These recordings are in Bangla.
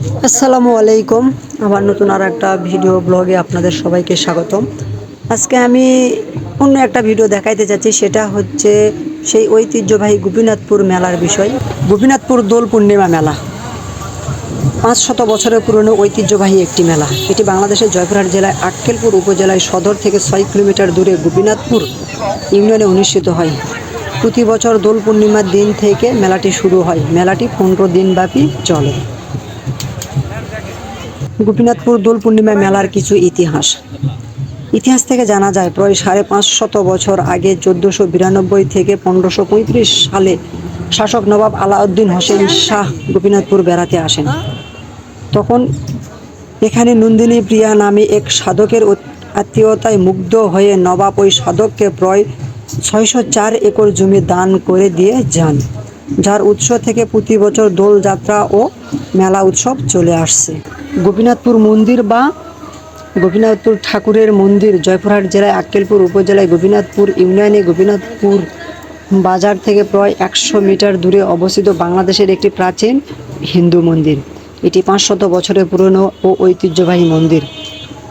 আসসালামু আলাইকুম। আমার নতুন আর একটা ভিডিও ব্লগে আপনাদের সবাইকে স্বাগতম। আজকে আমি অন্য একটা ভিডিও দেখাইতে যাচ্ছি, সেটা হচ্ছে সেই ঐতিহ্যবাহী গোপীনাথপুর মেলার বিষয়। গোপীনাথপুর দোল পূর্ণিমা মেলা। পাঁচ শত বছরের পুরনো ঐতিহ্যবাহী একটি মেলা। এটি বাংলাদেশের জয়পুরহাট জেলায় আক্কেলপুর উপজেলায় সদর থেকে ছয় কিলোমিটার দূরে গোপীনাথপুর ইউনিয়নে অনুষ্ঠিত হয়। প্রতি বছর দোল পূর্ণিমার দিন থেকে মেলাটি শুরু হয়। মেলাটি পনেরো দিনব্যাপী চলে। গোপীনাথপুর দোল পূর্ণিমা মেলার কিছু ইতিহাস। ইতিহাস থেকে জানা যায়, প্রায় সাড়ে পাঁচশত বছর আগে চোদ্দোশো বিরানব্বই থেকে পনেরোশো পঁয়ত্রিশ সালে শাসক নবাব আলাউদ্দিন হোসেন শাহ গোপীনাথপুর বেড়াতে আসেন। তখন এখানে নন্দিনী প্রিয়া নামে এক সাধকের আত্মীয়তায় মুগ্ধ হয়ে নবাব ওই সাধককে প্রায় ছয়শো চার একর জমি দান করে দিয়ে যান। যার উৎস থেকে প্রতি বছর দোলযাত্রা ও মেলা উৎসব চলে আসছে। গোপীনাথপুর মন্দির বা গোপীনাথপুর ঠাকুরের মন্দির জয়পুরহাট জেলায়, আক্কেলপুর উপজেলায় গোপীনাথপুর ইউনিয়নে গোপীনাথপুর বাজার থেকে প্রায় একশো মিটার দূরে অবস্থিত বাংলাদেশের একটি প্রাচীন হিন্দু মন্দির। এটি পাঁচশত বছরের পুরনো ও ঐতিহ্যবাহী মন্দির।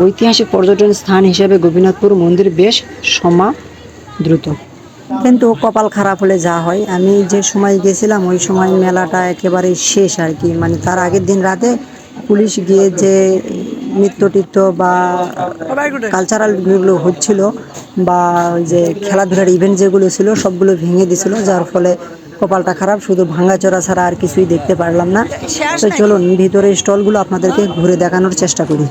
ঐতিহাসিক পর্যটন স্থান হিসেবে গোপীনাথপুর মন্দির বেশ সমাদৃত। কিন্তু কপাল খারাপ হলে যা হয়। আমি যে সময় গেছিলাম, ওই সময় মেলাটা একেবারে শেষ আর কি। মানে তার আগের দিন রাতে পুলিশ গিয়ে যে নৃত্য টিত্য বা কালচারাল যেগুলো হচ্ছিল বা যে খেলাধুলার ইভেন্ট যেগুলো ছিল, সবগুলো ভেঙে দিছিল, যার ফলে কপালটা খারাপ। শুধু ভাঙাচোরা ছাড়া আর কিছুই দেখতে পারলাম না। তো চলুন ভিতরে স্টলগুলো আপনাদেরকে ঘুরে দেখানোর চেষ্টা করি।